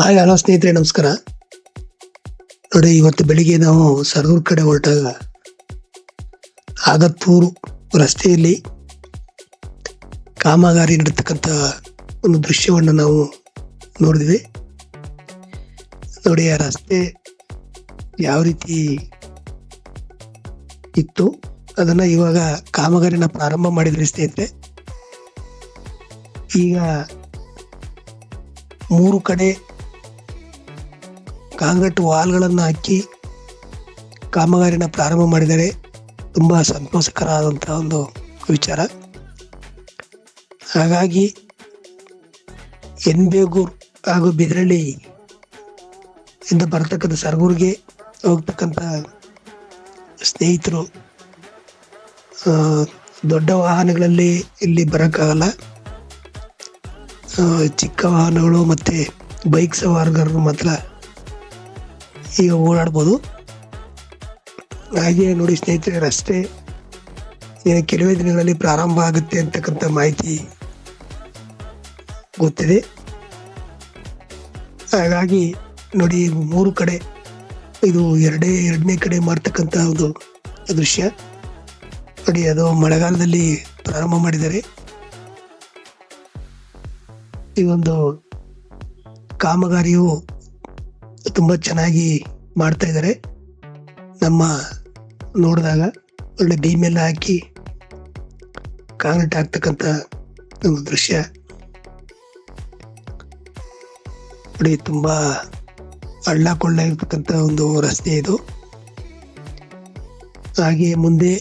Hi, hello ಸ್ನೇಹಿತರೆ, ನಮಸ್ಕಾರ. ನೋಡಿ, ಇವತ್ತು ಬೆಳಿಗ್ಗೆ ನಾವು ಸರೂರ್ ಕಡೆ ಹೊರಟಾಗ ಆಗತ್ತೂರು ರಸ್ತೆಯಲ್ಲಿ ಕಾಮಗಾರಿ ನಡೀತಕ್ಕಂಥ ಒಂದು ದೃಶ್ಯವನ್ನು ನಾವು ನೋಡಿದ್ವಿ. ನೋಡಿ, ಆ ರಸ್ತೆ ಯಾವ ರೀತಿ ಇತ್ತು, ಅದನ್ನ ಇವಾಗ ಕಾಮಗಾರಿನ ಪ್ರಾರಂಭ ಮಾಡಿದ್ರಿ ಸ್ನೇಹಿತರೆ. ಈಗ ಮೂರು ಕಡೆ ಕಾಂಕ್ರೀಟ್ ವಾಲ್ಗಳನ್ನು ಹಾಕಿ ಕಾಮಗಾರಿನ ಪ್ರಾರಂಭ ಮಾಡಿದರೆ ತುಂಬ ಸಂತೋಷಕರವಾದಂಥ ಒಂದು ವಿಚಾರ. ಹಾಗಾಗಿ ಎನ್ ಬೇಗೂರ್ ಹಾಗೂ ಬಿದ್ರಳ್ಳಿ ಇಂದ ಬರ್ತಕ್ಕಂಥ ಸರ್ಗೂರಿಗೆ ಹೋಗ್ತಕ್ಕಂಥ ಸ್ನೇಹಿತರು ದೊಡ್ಡ ವಾಹನಗಳಲ್ಲಿ ಇಲ್ಲಿ ಬರೋಕ್ಕಾಗಲ್ಲ. ಚಿಕ್ಕ ವಾಹನಗಳು ಮತ್ತು ಬೈಕ್ ಸವಾರಗಾರರು ಮಾತ್ರ ಈಗ ಓಡಾಡ್ಬೋದು. ಹಾಗೆ ನೋಡಿ ಸ್ನೇಹಿತರೆ, ರಸ್ತೆ ಕೆಲವೇ ದಿನಗಳಲ್ಲಿ ಪ್ರಾರಂಭ ಆಗುತ್ತೆ ಅಂತಕ್ಕಂಥ ಮಾಹಿತಿ ಗೊತ್ತಿದೆ. ಹಾಗಾಗಿ ನೋಡಿ ಮೂರು ಕಡೆ, ಇದು ಎರಡೇ, ಎರಡನೇ ಕಡೆ ಮಾಡ್ತಕ್ಕಂಥ ಒಂದು ದೃಶ್ಯ. ನೋಡಿ, ಅದು ಮಳೆಗಾಲದಲ್ಲಿ ಪ್ರಾರಂಭ ಮಾಡಿದ್ದಾರೆ. ಈ ಒಂದು ಕಾಮಗಾರಿಯು ತುಂಬ ಚೆನ್ನಾಗಿ ಮಾಡ್ತಾ ಇದ್ದಾರೆ. ನಮ್ಮ ನೋಡಿದಾಗ ಒಳ್ಳೆ ಬೀಮ್ ಎಲ್ಲ ಹಾಕಿ ಕಾಂಕ್ರೀಟ್ ಆಗ್ತಕ್ಕಂಥ ಒಂದು ದೃಶ್ಯ ನೋಡಿ, ತುಂಬ ಹಳ್ಳ ಕೊಳ್ಳ ಇರ್ತಕ್ಕಂಥ ಒಂದು ರಸ್ತೆ ಇದು. ಹಾಗೆ ಮುಂದೆ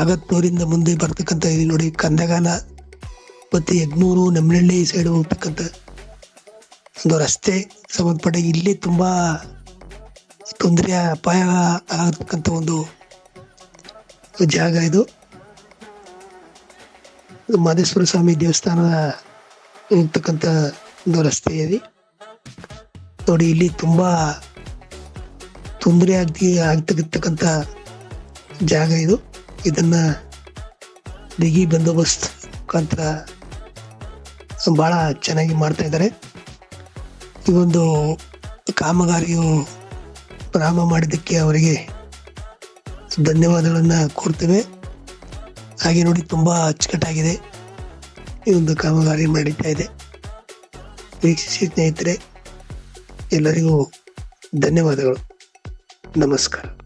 ಆಗತ್ತೂರಿಂದ ಮುಂದೆ ಬರ್ತಕ್ಕಂಥ ಇದು ನೋಡಿ ಕಂದಗಾಲ ಮತ್ತು ಯಗ್ನೂರು ನೆಮ್ಮನಹಳ್ಳಿ ಸೈಡ್ ಹೋಗ್ತಕ್ಕಂಥ ಒಂದು ರಸ್ತೆ ಸಂಬಂಧಪಟ್ಟ ಇಲ್ಲಿ ತುಂಬ ತೊಂದರೆ, ಅಪಾಯ ಆಗತಕ್ಕಂಥ ಒಂದು ಜಾಗ ಇದು. ಮಾದೇಶ್ವರ ಸ್ವಾಮಿ ದೇವಸ್ಥಾನ ಇರ್ತಕ್ಕಂಥ ಒಂದು ರಸ್ತೆ ಇದೆ. ನೋಡಿ, ಇಲ್ಲಿ ತುಂಬಾ ತೊಂದರೆ ಆಗಿ ಆಗ್ತಕ್ಕಂಥ ಜಾಗ ಇದು. ಇದನ್ನ ಬಿಗಿ ಬಂದೋಬಸ್ತ್ ಮುಖಾಂತರ ಬಹಳ ಚೆನ್ನಾಗಿ ಮಾಡ್ತಾ ಇದ್ದಾರೆ. ಈ ಒಂದು ಕಾಮಗಾರಿಯು ಪ್ರಾರಂಭ ಮಾಡಿದ್ದಕ್ಕೆ ಅವರಿಗೆ ಧನ್ಯವಾದಗಳನ್ನು ಕೊಡ್ತೇವೆ ಹಾಗೆ ನೋಡಿ ತುಂಬ ಅಚ್ಚುಕಟ್ಟಾಗಿದೆ. ಈ ಒಂದು ಕಾಮಗಾರಿ ನಡೀತಾ ಇದೆ. ವೀಕ್ಷಿಸಿ ಸ್ನೇಹಿತರೆ, ಎಲ್ಲರಿಗೂ ಧನ್ಯವಾದಗಳು. ನಮಸ್ಕಾರ.